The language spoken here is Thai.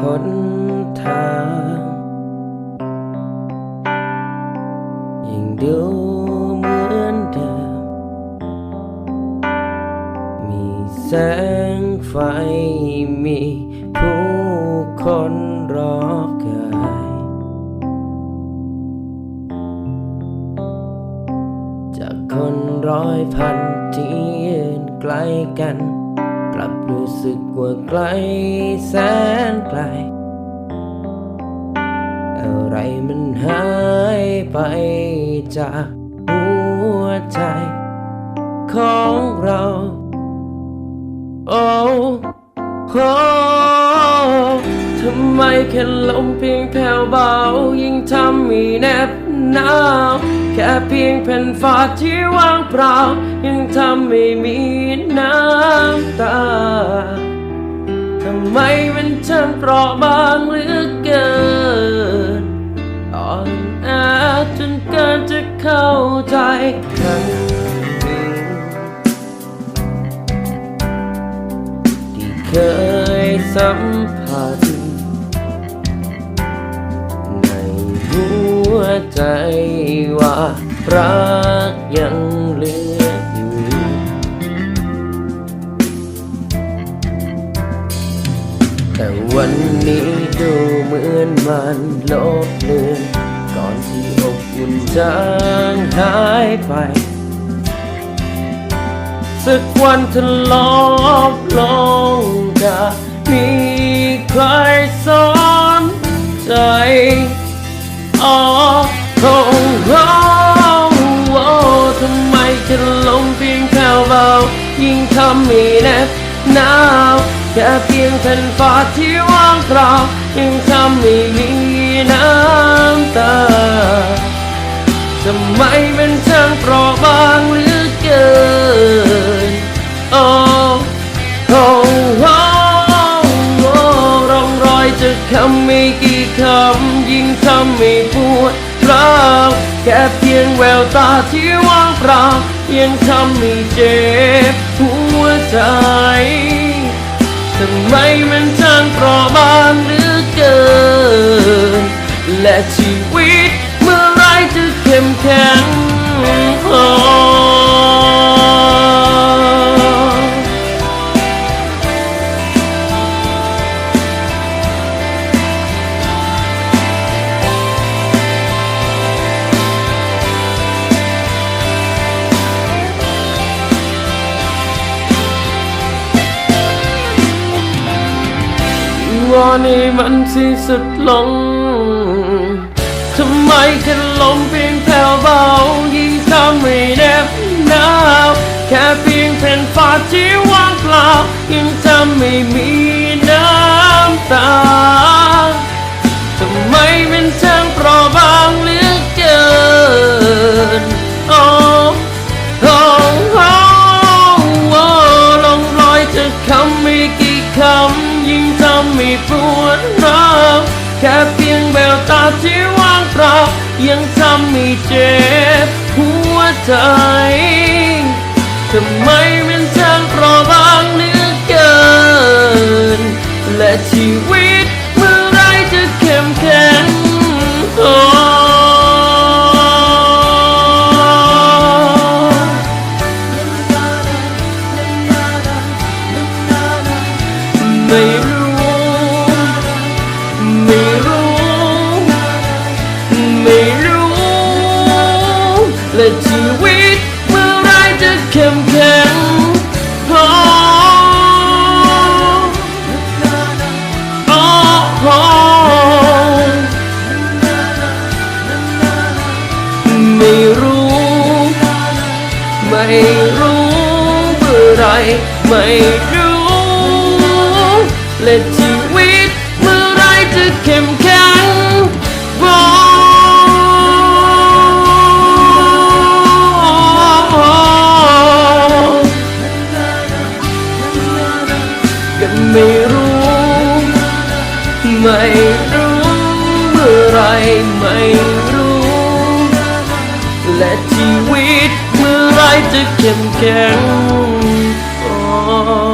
หนทาง ยิ่งดูเหมือนเดิม มีแสงไฟมีผู้คนรอบกายจากคนร้อยพันที่ยืนใกล้กัน กลับรู้สึกว่าไกลแสน ไกล อะไรมันหายไปจากหัวใจของเรา โอ้โหทำไมแค่ลมเพียงแผ่วเบา ยิ่งทำให้แนบหนาวแค่เพียงแผ่นฟ้าที่ว่างเปล่า ยังทำให้มีน้ำตา ทำไมมันช่างเปราะบางเหลือเกินอ่อนแอจนเกินจะเข้าใจทั้งที่เคยสัมผัสในหัวใจว่ารักยัง ดูเหมือนมันลบเลือนก่อนที่อบอุ่นจางหายไป สักวันทะลอบลงจะมีใครสอนใจอ๋อโอ้โหโอ้ทำไมฉันลมเพียงแค่วเบายิ่งทำให้แนบหนาวแค่เพียงแผ่นฟ้าที่ว่างเปล่า ยังทำให้มีน้ำตาทำไมมันช่างเปราะบางเหลือเกินโอ้โอ้โอ้โอ้ร่องรอยจากคำไม่กี่คำยิ่งทำให้ปวดร้าวแค่เพียงแววตาที่ว่างเปล่ายังทำให้เจ็บหัวใจ ทำไมมันช่างเปราะบางเหลือเกิน และชีวิตเมื่อไรจะเข้มแข็ง วอนให้มันสิ้นสุดลง ทำไมแค่ลมเพียงแผ่วเบายิ่งทำให้แนบหนาว แค่เพียงแผ่นฟ้าที่ว่างเปล่ายิ่งทำให้มี ปวดร้าวแค่เพียงแววตาที่ว่างเปล่ายังทำให้เจ็บหัวใจทำไมมันช่างเปราะบางเหลือเกิน และชี รู้เมื่อไรไม่รู้และชีวิตเมื่อไรจะเข้มแข็งพอก็ไม่รู้ ไม่รู้เมื่อไรไม่รู้ และชีวิตเมื่อายจะเข้มแข็งพอ